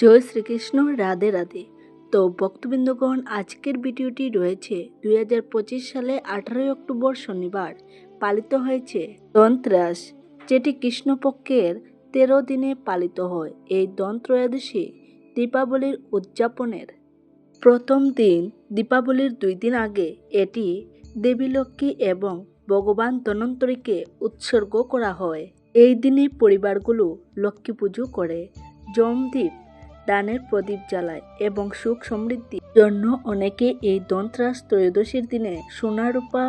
জয় শ্রীকৃষ্ণ, রাধে রাধে। তো ভক্তবৃন্দগণ, আজকের ভিডিওটি রয়েছে দুই হাজার পঁচিশ সালে আঠারোই অক্টোবর শনিবার পালিত হয়েছে দন্ত্রাস যেটি কৃষ্ণপক্ষের তেরো দিনে পালিত হয় এই দন্ত্রয়োদশী দীপাবলির উদযাপনের প্রথম দিন। দীপাবলির দুই দিন আগে এটি দেবী লক্ষ্মী এবং ভগবান ধন্বন্তরীকে উৎসর্গ করা হয়। এই দিনে পরিবারগুলো লক্ষ্মী পুজো করে। জমদীপ দানের প্রদীপ জ্বালায় এবং সুখ সমৃদ্ধির জন্য অনেকে এই দন্ত্রাস ত্রয়োদশীর দিনে সোনা রূপা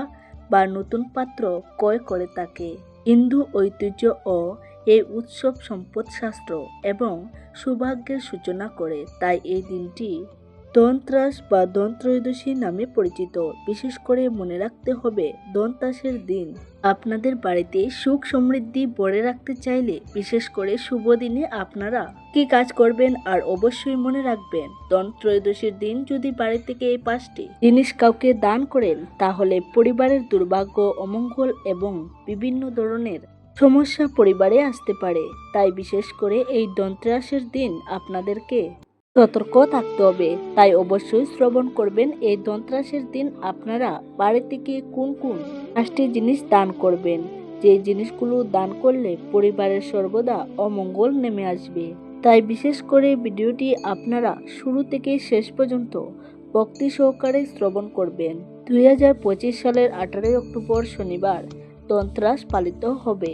বা নতুন পাত্র ক্রয় করে থাকে। হিন্দু ঐতিহ্য ও এই উৎসব সম্পদ শাস্ত্র এবং সৌভাগ্যের সূচনা করে, তাই এই দিনটি দন্ত্রাস বা দন্ত্রয়োদশী নামে পরিচিত। বিশেষ করে মনে রাখতে হবে দন্তাসের দিন। আপনাদের বাড়িতে সুখ সমৃদ্ধি বরে রাখতে চাইলে, বিশেষ করে শুভ দিনে আপনারা কি কাজ করবেন আর অবশ্যই মনে রাখবেন, দন্ত্রয়োদশীর দিন যদি বাড়ি থেকে এই পাঁচটি জিনিস কাউকে দান করেন, তাহলে পরিবারের দুর্ভাগ্য, অমঙ্গল এবং বিভিন্ন ধরনের সমস্যা পরিবারে আসতে পারে। তাই বিশেষ করে এই দন্ত্রাসের দিন আপনাদেরকে সতর্ক থাকতে হবে। তাই অবশ্যই শ্রবণ করবেন। এই দন্ত্রাসের দিন আপনারা বাড়ি থেকে কোন কোন পাঁচটি জিনিস দান করবেন? যে জিনিসগুলো দান করলে পরিবারের সর্বদা অমঙ্গল নেমে আসবে। তাই বিশেষ করে ভিডিওটি আপনারা শুরু থেকে শেষ পর্যন্ত ভক্তি সহকারে শ্রবণ করবেন। দুই হাজার পঁচিশ সালের আঠারোই অক্টোবর শনিবার দন্ত্রাস পালিত হবে।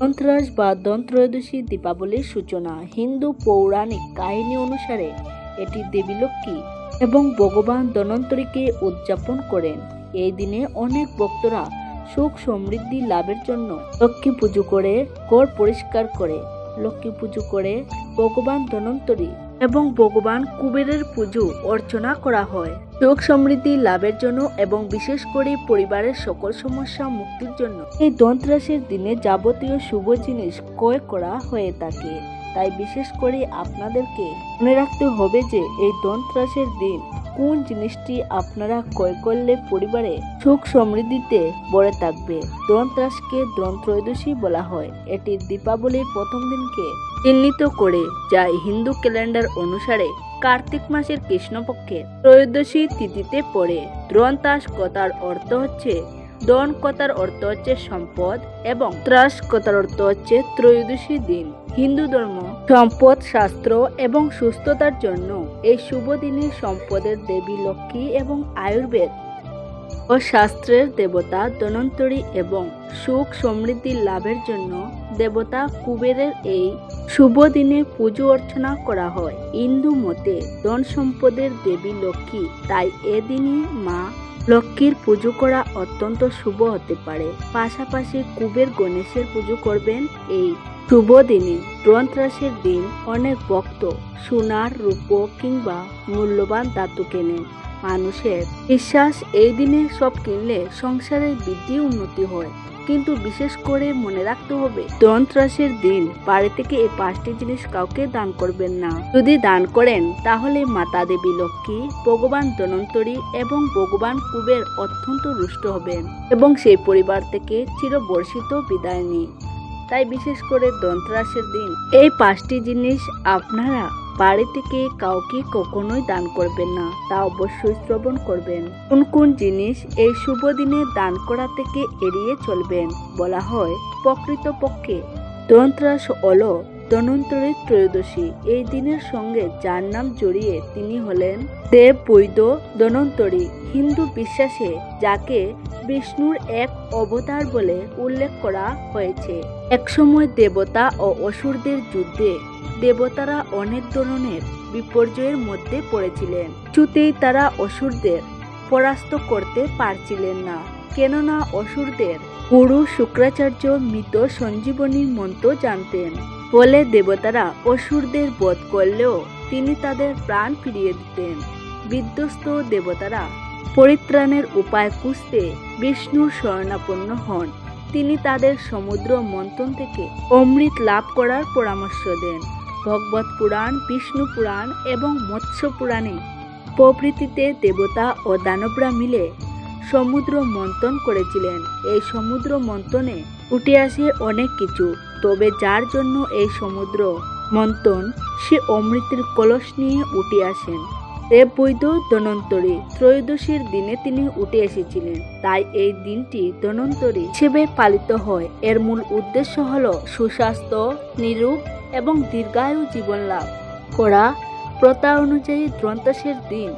দন্ত্রাস বা দন্ত্রয়োদশী দীপাবলির সূচনা। হিন্দু পৌরাণিক কাহিনী অনুসারে এটি দেবী লক্ষ্মী এবং ভগবান ধন্বন্তরীকে উদযাপন করেন। এই দিনে অনেক ভক্তরা সুখ সমৃদ্ধি লাভের জন্য লক্ষ্মী পুজো করে, ঘর পরিষ্কার করে, লক্ষ্মী পুজো করে ভগবান ধনন্তরী এবং ভগবান কুবেরের পুজো অর্চনা করা হয়। সুখ সমৃদ্ধি লাভের জন্য এবং বিশেষ করে পরিবারের সকল সমস্যা মুক্তির জন্য। এই দন্ত্রাসের দিনে যাবতীয় শুভ জিনিস ক্রয় করা হয়ে থাকে। তাই বিশেষ করে আপনাদেরকে মনে রাখতে হবে যে, এই দন্ত্রাসের দিন কোন জিনিসটি আপনারা ক্রয় করলে পরিবারে সুখ সমৃদ্ধিতে ভরে থাকবে? দন্ত্রাসকে দন্ত্রয়োদশী বলা হয়। এটি দীপাবলির প্রথম দিনকে চিহ্নিত করে, যা হিন্দু ক্যালেন্ডার অনুসারে কার্তিক মাসের কৃষ্ণপক্ষের ত্রয়োদশী তিথিতে পড়ে। দ্রন্তাস কথার অর্থ হচ্ছে দন কথার অর্থ হচ্ছে সম্পদ এবং ত্রাস কথার অর্থ হচ্ছে ত্রয়োদশী দিন। হিন্দু ধর্ম সম্পদ, শাস্ত্র এবং সুস্থতার জন্য এই শুভ দিনে সম্পদের দেবী লক্ষ্মী এবং আয়ুর্বেদ ও শাস্ত্রের দেবতা ধনন্তরী এবং সুখ সমৃদ্ধি লাভের জন্য দেবতা কুবেরের এই শুভ দিনে পুজো অর্চনা করা হয়। হিন্দু মতে ধন সম্পদের দেবী লক্ষ্মী, তাই এদিনই মা লক্ষ্মীর পুজো করা অত্যন্ত শুভ হতে পারে। পাশাপাশি কুবের গণেশের পুজো করবেন এই শুভ দিনে দ্রন্ত্রাসের দিন অনেক ভক্ত সোনার, রূপ কিংবা মূল্যবান ধাতু কেনেন। মানুষের বিশ্বাস এই দিনে সব কিনলে সংসারের বৃদ্ধি উন্নতি হয়। কিন্তু বিশেষ করে মনে রাখতে হবে দন্ত্রাসের দিন। বাড়ি থেকে এই পাঁচটি জিনিস কাউকে দান করবেন না। যদি দান করেন, তাহলে মাতা দেবী লক্ষ্মী, ভগবান ধনন্তরী এবং ভগবান কুবের অত্যন্ত রুষ্ট হবেন এবং সেই পরিবার থেকে চিরবর্ষিত বিদায় নিই তাই বিশেষ করে দন্ত্রাসের দিন। এই পাঁচটি জিনিস আপনারা বাড়ি থেকে কাউকে কখনোই দান করবেন না, তা অবশ্যই শ্রবণ করবেন। কোন কোন জিনিস এই শুভ দিনে দান করা থেকে এড়িয়ে চলবেন বলা হয় প্রকৃতপক্ষে। দন্ত্রাস হল ধনন্তরীর ত্রয়োদশী। এই দিনের সঙ্গে যার নাম জড়িয়ে তিনি হলেন দেব বৈদ্য ধনন্তরী হিন্দু বিশ্বাসে, যাকে বিষ্ণুর এক অবতার বলে উল্লেখ করা হয়েছে। একসময় দেবতা ও অসুরদের যুদ্ধে দেবতারা অনেক ধরনের বিপর্যয়ের মধ্যে পড়েছিলেন। কিছুতেই তারা অসুরদের পরাস্ত করতে পারছিলেন না। কেননা অসুরদের গুরু শুক্রাচার্য মৃত সঞ্জীবনীর মন্ত্র জানতেন। বলে দেবতারা অসুরদের বধ করলেও তিনি তাদের প্রাণ ফিরিয়ে দিতেন। বিধ্বস্ত দেবতারা পরিত্রাণের উপায় খুঁজতে বিষ্ণুর শরণাপন্ন হন। তিনি তাদের সমুদ্র মন্থন থেকে অমৃত লাভ করার পরামর্শ দেন। ভগবত পুরাণ, বিষ্ণু পুরাণ এবং মৎস্য পুরাণে প্রভৃতিতে দেবতা ও দানবরা মিলে সমুদ্র মন্থন করেছিলেন। এই সমুদ্র মন্থনে উঠে আসে অনেক কিছু। তবে যার জন্য এই সমুদ্র মন্থন, সে অমৃতের কলস নিয়ে উঠে আসেন। দেব বৈধ ধনন্তরী ত্রয়োদশীর দিনে তিনি উঠে এসেছিলেন। তাই এই দিনটি ধনন্তরী হিসেবে পালিত হয়। এর মূল উদ্দেশ্য হল সুস্বাস্থ্য নিরূপ এবং দীর্ঘায়ু জীবন লাভ করা। প্রথা অনুযায়ী ধ্রন্তাসের দিন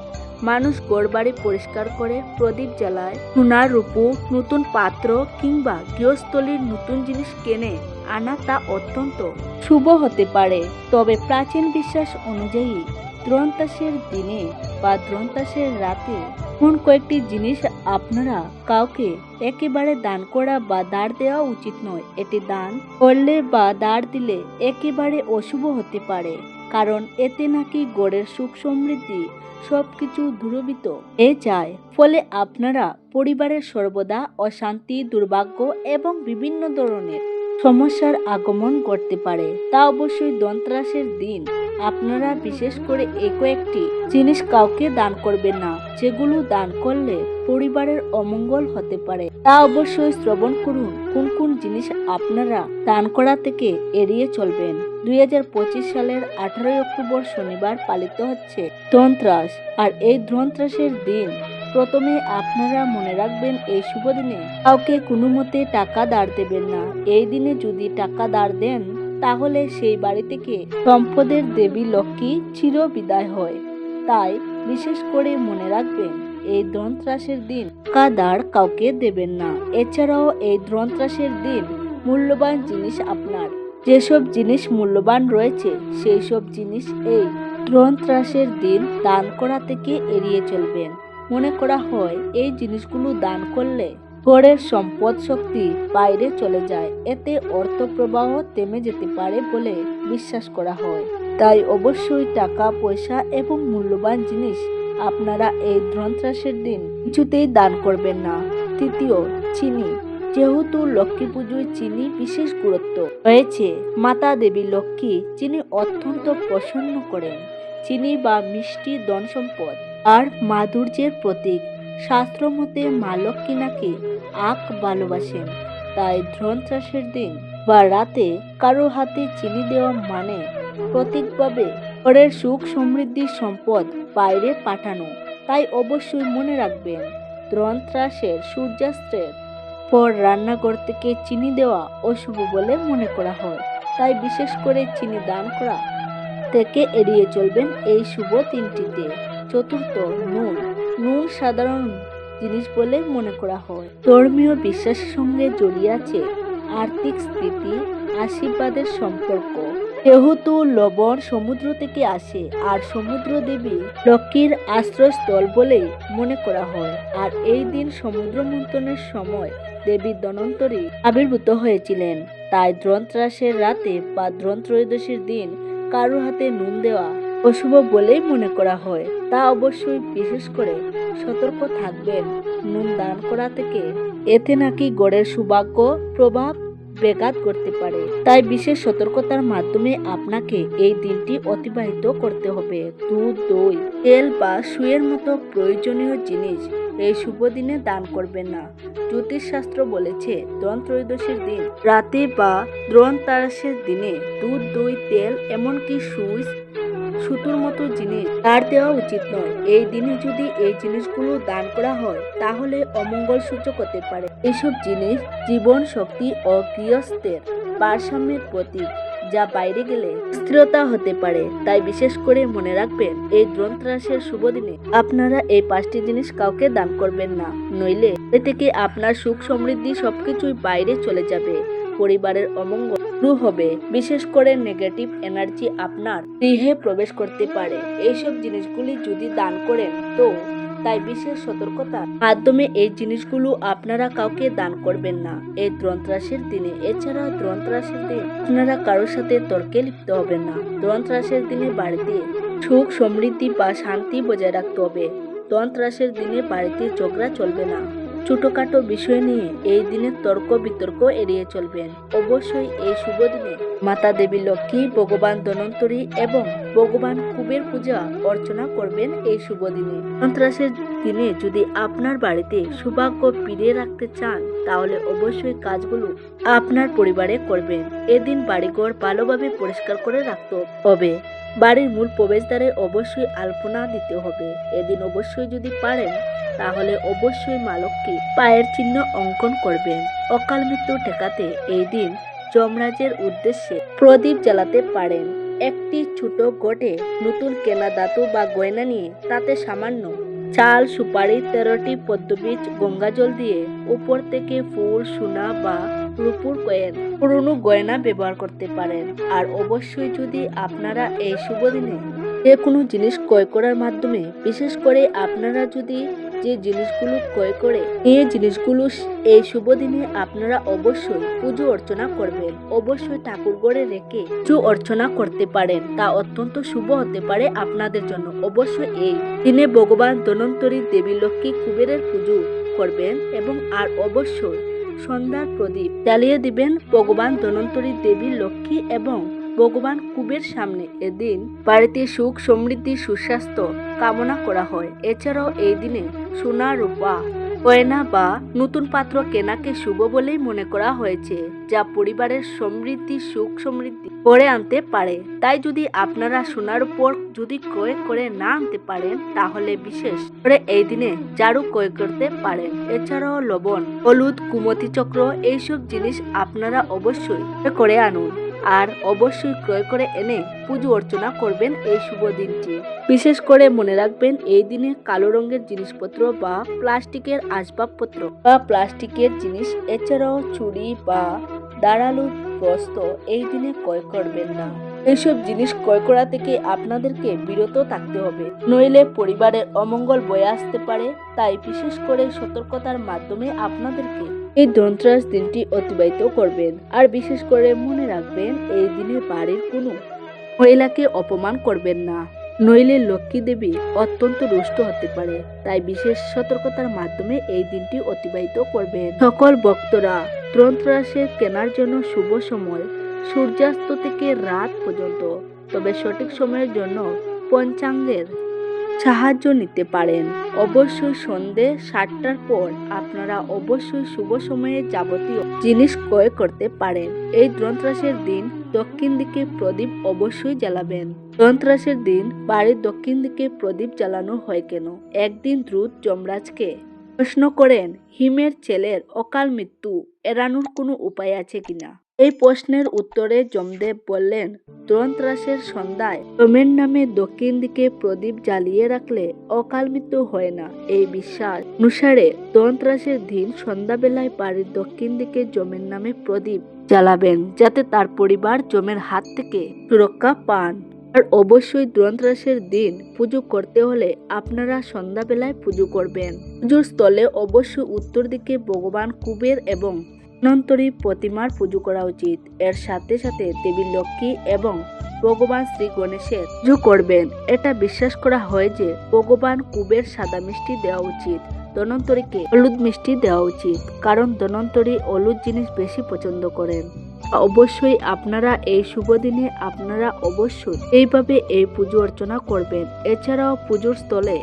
মানুষ গড়বাড়ি পরিষ্কার করে, প্রদীপ জ্বালায়, সোনার রূপো, নতুন পাত্র কিংবা গৃহস্থলীর নতুন জিনিস কেনে। আনা তা অত্যন্ত শুভ হতে পারে। তবে প্রাচীন বিশ্বাস অনুযায়ী দ্রন্তাসের দিনে বা দ্রন্তাসের রাতে কোন কয়েকটি জিনিস আপনারা কাউকে একেবারে দান করা বা দাঁড় দেওয়া উচিত নয়। এটি দান করলে বা দাঁড় দিলে একেবারে অশুভ হতে পারে। কারণ এতে নাকি গড়ের সুখ সমৃদ্ধি সবকিছু দূরবিত এ যায়। ফলে আপনারা পরিবারের সর্বদা অশান্তি, দুর্ভাগ্য এবং বিভিন্ন ধরনের সমস্যার আগমন করতে পারে। তা অবশ্যই দন্ত্রাসের দিন। আপনারা বিশেষ করে এই কয়েকটি জিনিস কাউকে দান করবেন না। যেগুলো দান করলে পরিবারের অমঙ্গল হতে পারে। তা অবশ্যই শ্রবণ করুন। কোন কোন জিনিস আপনারা দান করা থেকে এড়িয়ে চলবেন? দুই হাজার পঁচিশ সালের আঠারোই অক্টোবর শনিবার পালিত হচ্ছে ধনত্রাস। আর এই ধনত্রাসের দিন প্রথমে আপনারা মনে রাখবেন এই শুভ দিনে কাউকে কোনো মতে টাকা দাঁড় দেবেন না। এই দিনে যদি টাকা দাঁড় দেন, তাহলে সেই বাড়ি থেকে সম্পদের দেবী লক্ষ্মী চির বিদায় হয়। তাই বিশেষ করে মনে রাখবেন, এই ধনত্রাসের দিন টাকা দাঁড় কাউকে দেবেন না। এছাড়াও এই ধনত্রাসের দিন মূল্যবান জিনিস আপনার। যেসব জিনিস মূল্যবান রয়েছে সেই সব জিনিস এই ধনত্রাসের দিন দান করা থেকে এড়িয়ে চলবেন। মনে করা হয়, এই জিনিসগুলো দান করলে ঘরের সম্পদ শক্তি বাইরে চলে যায়। এতে অর্থ প্রবাহ থেমে যেতে পারে বলে বিশ্বাস করা হয়। তাই অবশ্যই টাকা, পয়সা এবং মূল্যবান জিনিস আপনারা এই ধনত্রাসের দিন কিছুতেই দান করবেন না। তৃতীয়, চিনি। যেহেতু লক্ষ্মী পুজোয় চিনি বিশেষ গুরুত্ব রয়েছে, মাতা দেবী লক্ষ্মী চিনি অত্যন্ত প্রসন্ন করেন। চিনি বা মিষ্টি ধন সম্পদ আর মাধুর্যের প্রতীক। শাস্ত্র মতে মা লক্ষ্মী ভালোবাসেন। তাই ধনত্রাসের দিন বা রাতে কারও হাতে চিনি দেওয়া মানে প্রতীকভাবে ঘরের সুখ সমৃদ্ধি সম্পদ বাইরে পাঠানো। তাই অবশ্যই মনে রাখবেন, ধনত্রাসের সূর্যাস্তের পর রান্নাঘর থেকে চিনি দেওয়া অশুভ বলে মনে করা হয়। তাই বিশেষ করে চিনি দান করা থেকে এড়িয়ে চলবেন এই শুভ তিনটিতে চতুর্থ নুন নুন সাধারণ জিনিস বলে মনে করা হয়। ধর্মীয় বিশ্বাসের সঙ্গে জড়িয়ে আছে আর্থিক স্থিতি, আশীর্বাদের সম্পর্ক। যেহেতু লবণ সমুদ্র থেকে আসে, আর সমুদ্র দেবী লক্ষ্মীর আশ্রয়স্থল বলেই মনে করা হয়। আর এই দিন সমুদ্র মন্থনের সময় দেবী ধনন্তরী আবির্ভূত হয়েছিলেন। তাই দ্রন্ত্রাসের রাতে বা দ্রন্ত্রয়োদশীর দিন কারও হাতে নুন দেওয়া অশুভ বলেই মনে করা হয়। তা অবশ্যই বিশেষ করে সতর্ক থাকবেন। নুন দান করা থেকে এতে নাকি গড়ের সৌভাগ্য, প্রভাব ব্যাঘাত করতে পারে। তাই বিশেষ সতর্কতার মাধ্যমে আপনাকে এই দিনটি অতিবাহিত করতে হবে। দুধ, দই, তেল বা সুয়ের মতো প্রয়োজনীয় জিনিস এই শুভ দিনে দান করবেন না। জ্যোতিষশাস্ত্র বলেছে, দ্রোণ ত্রয়োদশীর দিন রাতে বা দ্রোণ তারাসের দিনে দুধ, দই, তেল এমনকি সুই সুতোর মতো জিনিস দাঁড় দেওয়া উচিত নয়। এই দিনে যদি এই জিনিসগুলো দান করা হয়, তাহলে অমঙ্গল সূচক হতে পারে। এসব জিনিস জীবন শক্তি ও গৃহস্থের ভারসাম্যের প্রতীক, যা বাইরে গেলে স্থিরতা হতে পারে। তাই বিশেষ করে মনে রাখবেন, এই গ্রন্থরাসের শুভ দিনে আপনারা এই পাঁচটি জিনিস কাউকে দান করবেন না। নইলে এ থেকে আপনার সুখ সমৃদ্ধি সবকিছুই বাইরে চলে যাবে। পরিবারের অমঙ্গল শুরু হবে। বিশেষ করে নেগেটিভ এনার্জি আপনার গৃহে প্রবেশ করতে পারে। এইসব জিনিসগুলি যদি দান করেন তো। তাই বিশেষ সতর্কতা মাধ্যমে এই জিনিসগুলো আপনারা কাউকে দান করবেন না। এই দ্রন্ত্রাসের দিনে এছাড়া দ্রন্ত্রাসের দিন আপনারা কারোর সাথে তর্কে লিপ্ত হবেন না। দ্রন্ত্রাসের দিনে বাড়িতে সুখ, সমৃদ্ধি বা শান্তি বজায় রাখতে হবে। দ্রন্ত্রাসের দিনে বাড়িতে ঝগড়া চলবে না। ছোটখাটো বিষয় নিয়ে এই দিনে তর্ক বিতর্ক এড়িয়ে চলবেন। অবশ্যই এই শুভ দিনে মাতা দেবী লক্ষ্মী, ভগবান ধনন্তরী এবং ভগবান কুবের পূজা অর্চনা করবেন এই শুভ দিনে। সন্ত্রাসের দিনে যদি আপনার বাড়িতে সৌভাগ্য ফিরিয়ে রাখতে চান, তাহলে অবশ্যই কাজগুলো আপনার পরিবারে করবেন। এদিন বাড়িঘর ভালোভাবে পরিষ্কার করে রাখতে হবে। বাড়ির মূল প্রবেশদ্বারে অবশ্যই আলপনা দিতে হবে। এদিন অবশ্যই যদি পারেন তাহলে অবশ্যই মা লক্ষ্মী পায়ের চিহ্ন অঙ্কন করবেন। অকাল মৃত্যু ঠেকাতে এই দিন যমরাজের উদ্দেশ্যে প্রদীপ জ্বালাতে পারেন। একটি ছোট গোটে নতুন কেনা ধাতু বা গয়না নিয়ে তাতে সামান্য চাল, সুপারি, তেরোটি পদ্মবীজ গঙ্গা জল দিয়ে উপর থেকে ফুল, সোনা বা রূপুর কয়েন, পুরনো গয়না ব্যবহার করতে পারেন। আর অবশ্যই যদি আপনারা এই শুভ দিনে যে কোনো জিনিস ক্রয় করার মাধ্যমে, বিশেষ করে আপনারা যদি যে জিনিসগুলো ক্রয় করে এই জিনিসগুলো এই শুভ দিনে আপনারা অবশ্যই পুজো অর্চনা করবেন। অবশ্যই ঠাকুর ঘরে রেখে পুজো অর্চনা করতে পারেন। তা অত্যন্ত শুভ হতে পারে আপনাদের জন্য। অবশ্যই এই দিনে ভগবান ধনন্তরী দেবী লক্ষ্মী কুবেরের পুজো করবেন এবং আর অবশ্যই সন্ধ্যার প্রদীপ জ্বালিয়ে দিবেন ভগবান ধনন্তরী দেবী লক্ষ্মী এবং ভগবান কুবের সামনে। এদিন বাড়িতে সুখ সমৃদ্ধি, সুস্বাস্থ্য কামনা করা হয়। এছাড়াও এই দিনে সোনা রূপা। গয়না বা নতুন পাত্র কেনাকে শুভ বলেই মনে করা হয়েছে, যা পরিবারের সমৃদ্ধি, সুখ সমৃদ্ধি করে আনতে পারে। তাই যদি আপনারা সোনার উপর যদি ক্রয় করে না আনতে পারেন, তাহলে বিশেষ করে এই দিনে ঝাড়ু ক্রয় করতে পারেন। এছাড়াও লবণ, হলুদ, কুমতি চক্র, এইসব জিনিস আপনারা অবশ্যই করে আনুন। আর অবশ্যই ক্রয় করে এনে পুজো অর্চনা করবেন এই শুভ দিনটি। বিশেষ করে মনে রাখবেন, এই দিনে কালো রঙের জিনিসপত্র বা প্লাস্টিকের আসবাবপত্র বা প্লাস্টিকের জিনিস, এছাড়াও চুড়ি বা দাঁড়ালু বস্ত্র এই দিনে ক্রয় করবেন না। এইসব জিনিস ক্রয় করা থেকে আপনাদেরকে বিরত থাকতে হবে। নইলে পরিবারের অমঙ্গল বয়ে আসতে পারে, তাই বিশেষ করে সতর্কতার মাধ্যমে আপনাদেরকে এই ধনত্রাস দিনটি অতিবাহিত করবেন। আর বিশেষ করে মনে রাখবেন, এই দিনে বাড়ির কোনো মহিলাকে অপমান করবেন না। নইলে লক্ষ্মী দেবী অত্যন্ত রুষ্ট হতে পারে। তাই বিশেষ সতর্কতার মাধ্যমে এই দিনটি অতিবাহিত করবেন। সকল ভক্তরা ধনত্রাসের কেনার জন্য শুভ সময়, সূর্যাস্ত থেকে রাত পর্যন্ত, তবে সঠিক সময়ের জন্য পঞ্চাঙ্গের সাহায্য নিতে পারেন। অবশ্যই সন্ধে সাতটার পর আপনারা অবশ্যই শুভ সময়ে যাবতীয় জিনিস ক্রয় করতে পারেন। এই ধনত্রাসের দিন দক্ষিণ দিকে প্রদীপ অবশ্যই জ্বালাবেন। ধনত্রাসের দিন বাড়ির দক্ষিণ দিকে প্রদীপ জ্বালানো হয় কেন? একদিন দ্রুত যমরাজকে প্রশ্ন করেন, হিমের ছেলের অকাল মৃত্যু এড়ানোর কোনো উপায় আছে কিনা? এই প্রশ্নের উত্তরে যমদেব বললেন ধনত্রাসের সন্ধ্যায় যমের নামে দক্ষিণ দিকে প্রদীপ জ্বালিয়ে রাখলে অকাল মৃত্যু হয় না। এই বিশ্বাস অনুসারে ধনত্রাসের দিন সন্ধ্যাবেলায় বাড়ির দক্ষিণ দিকে জমের নামে প্রদীপ জ্বালাবেন, যাতে তার পরিবার জমের হাত থেকে সুরক্ষা পান। আর অবশ্যই ধনত্রাসের দিন পুজো করতে হলে আপনারা সন্ধ্যাবেলায় পুজো করবেন। পুজোর স্থলে অবশ্যই উত্তর দিকে ভগবান কুবের এবং ধন্বন্তরী প্রতিমার পুজো করা উচিত। এর সাথে সাথে দেবী লক্ষ্মী এবং ভগবান শ্রী গণেশের পুজো করবেন। এটা বিশ্বাস করা হয় যে ভগবান কুবের সাদা মিষ্টি দেওয়া উচিত, ধনন্তরীকে হলুদ মিষ্টি দেওয়া উচিত, কারণ ধনন্তরী হলুদ জিনিস বেশি পছন্দ করেন। অবশ্যই আপনারা এই শুভ দিনে আপনারা অবশ্যই এইভাবে এই পুজো অর্চনা করবেন। এছাড়াও পুজোর স্থলে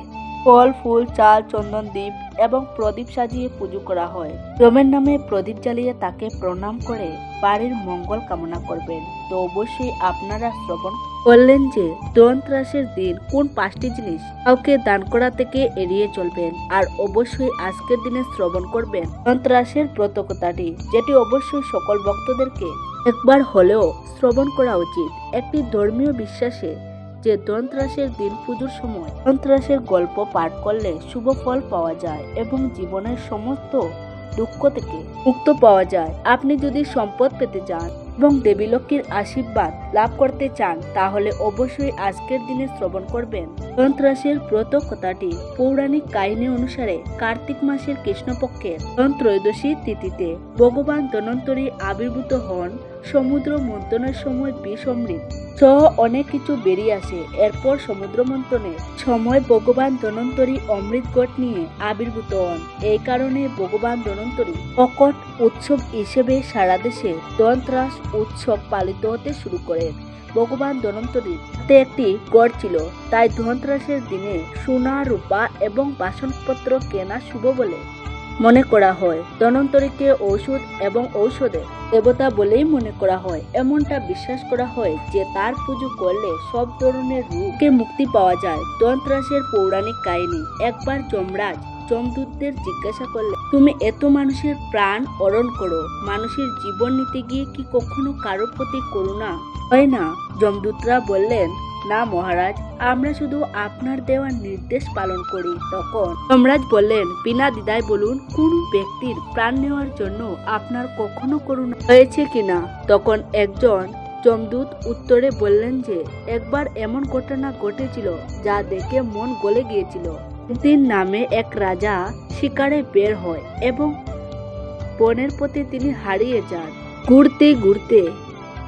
ফল, ফুল, চাল, চন্দন, দ্বীপ এবং প্রদীপ সাজিয়ে পুজো করা হয়। যমের নামে প্রদীপ জ্বালিয়ে তাকে প্রণাম করে বাড়ির মঙ্গল কামনা করবেন। তো অবশ্যই আপনারা শ্রবণ করলেন যে ধনত্রাসের দিন কোন পাঁচটি জিনিস কাউকে দান করা থেকে এড়িয়ে চলবেন। আর অবশ্যই আজকের দিনে শ্রবণ করবেন ধনত্রাসের ব্রতকথাটি যেটি অবশ্যই সকল ভক্তদেরকে একবার হলেও শ্রবণ করা উচিত। একটি ধর্মীয় বিশ্বাসে যে ধনত্রাসের দিন পুজোর সময় ধনত্রাসের গল্প পাঠ করলে শুভ ফল পাওয়া যায় এবং জীবনের সমস্ত দুঃখ থেকে মুক্ত পাওয়া যায়। আপনি যদি সম্পদ পেতে চান এবং দেবী লক্ষ্মীর আশীর্বাদ লাভ করতে চান, তাহলে অবশ্যই আজকের দিনে শ্রবণ করবেন। ধনত্রাসের ব্রত কথাটি পৌরাণিক কাহিনী অনুসারে কার্তিক মাসের কৃষ্ণপক্ষের ধন ত্রয়োদশী তিথিতে ভগবান ধনন্তরী আবির্ভূত হন সমুদ্র মন্থনের সময় বিষ অমৃত। সহ অনেক কিছু বেরিয়ে আসে। এরপর সমুদ্র মন্থনে সময় ভগবান ধনন্তরী অমৃতগট নিয়ে আবির্ভূত হন। এই কারণে ভগবান ধনন্তরী প্রকট উৎসব হিসেবে সারা দেশে দন্ত্রাস উৎসব পালিত হতে শুরু করেন ভগবান ধনন্তরীর হাতে একটি গড় ছিল। তাই ধনত্রাসের দিনে সোনা, রূপা এবং বাসনপত্র কেনা শুভ বলে মনে করা হয়। ধনন্তরীকে ঔষধ এবং ঔষধের দেবতা বলেই মনে করা হয়। এমনটা বিশ্বাস করা হয় যে তার পুজো করলে সব ধরনের রোগে মুক্তি পাওয়া যায়। ধনত্রাসের পৌরাণিক কাহিনী, একবার যমরাজ যমদূতদের জিজ্ঞাসা করলে, তুমি এত মানুষের প্রাণ অরণ করো, মানুষের জীবন নিতে গিয়ে কি কখনো কারোর প্রতি করুণা? হয় না, যমদূতরা বললেন। না মহারাজ, আমরা শুধু আপনার দেওয়া নির্দেশ পালন করি তখন। যমরাজ বললেন, বিনা দ্বিধায় বলুন, কোন ব্যক্তির প্রাণ নেওয়ার জন্য আপনার কখনো করুণা হয়েছে কিনা তখন একজন যমদূত উত্তরে বললেন যে, একবার এমন ঘটনা ঘটেছিল যা দেখে মন গলে গিয়েছিল। দিন নামে এক রাজা শিকারে বের হয় এবং বনের পথে তিনি হারিয়ে যান। ঘুরতে ঘুরতে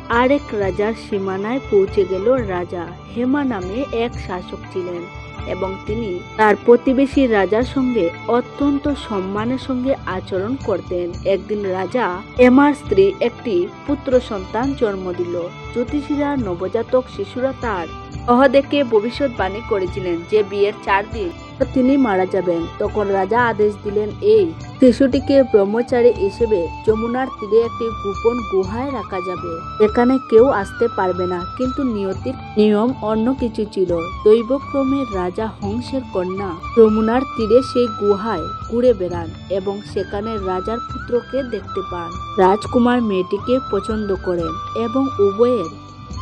আরেক রাজার সীমানায় পৌঁছে গেল রাজা হেমা নামে এক শাসক ছিলেন এবং তিনি তার প্রতিবেশী রাজার সঙ্গে অত্যন্ত সম্মানের সঙ্গে আচরণ করতেন। একদিন রাজা এমার স্ত্রী একটি পুত্র সন্তান জন্ম দিল। জ্যোতিষীরা, নবজাতক শিশুরা তার সহ দেখে ভবিষ্যৎবাণী করেছিলেন যে বিয়ের চার দিন তিনি মারা যাবেন। তখন রাজা আদেশ দিলেন, এই শিশুটিকে ব্রহ্মচারী হিসেবে যমুনার তীরে একটি গোপন গুহায় রাখা যাবে। এখানে কেউ আসতে পারবে না। কিন্তু নিয়তির নিয়ম অন্য কিছু ছিল। দৈবক্রমে রাজা হংসের কন্যা যমুনার তীরে সেই গুহায় ঘুরে বেড়ান এবং সেখানে রাজার পুত্রকে দেখতে পান। রাজকুমার মেয়েটিকে পছন্দ করেন এবং উভয়ের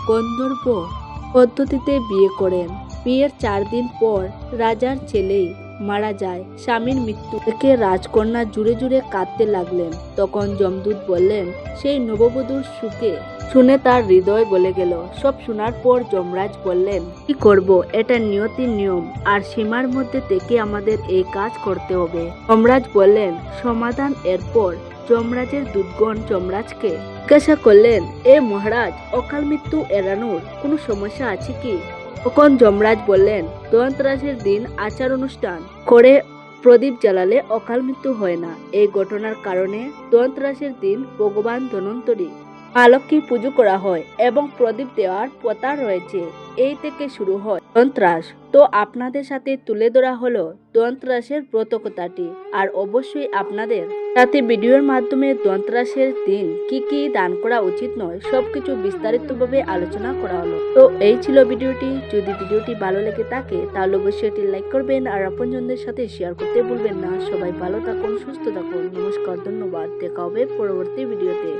গন্ধর্ব পদ্ধতিতে বিয়ে করেন। বিয়ের চার দিন পর রাজার ছেলেই মারা যায় স্বামীর মৃত্যু। দেখে রাজকন্যা জুড়ে জুড়ে কাঁদতে লাগলেন। তখন যমদূত বললেন, সেই নববধূর সুখে শুনে তার হৃদয় গলে গেল। সব শোনার পর যমরাজ বললেন, কি করব? এটা নিয়তির নিয়ম। আর সীমার মধ্যে থেকে আমাদের এই কাজ করতে হবে। যমরাজ বললেন, সমাধান এরপর যমরাজের দুধগণ যমরাজকে জিজ্ঞাসা করলেন, এ মহারাজ, অকাল মৃত্যু এড়ানোর কোনো সমস্যা আছে কি? তখন যমরাজ বললেন, ধনতেরাসের দিন আচার অনুষ্ঠান করে প্রদীপ জ্বালালে অকাল মৃত্যু হয় না। এই ঘটনার কারণে দন্তরাসের দিন ভগবান ধনন্তরী মা পুজো করা হয় এবং প্রদীপ দেওয়ার প্রথা রয়েছে। এই থেকে শুরু হয় দন্ত্রাস তো আপনাদের সাথে তুলে ধরা হলো দন্ত্রাসের ব্রতকথাটি আর অবশ্যই আপনাদের সাথে ভিডিওর মাধ্যমে দন্ত্রাসের দিন কি কি দান করা উচিত নয়, সবকিছু বিস্তারিতভাবে আলোচনা করা হলো। তো এই ছিল ভিডিওটি। যদি ভিডিওটি ভালো লেগে থাকে, তাহলে অবশ্যই এটি লাইক করবেন আর আপনজনদের সাথে শেয়ার করতে ভুলবেন না। সবাই ভালো থাকুন, সুস্থ থাকুন। নমস্কার, ধন্যবাদ। দেখা হবে পরবর্তী ভিডিওতে।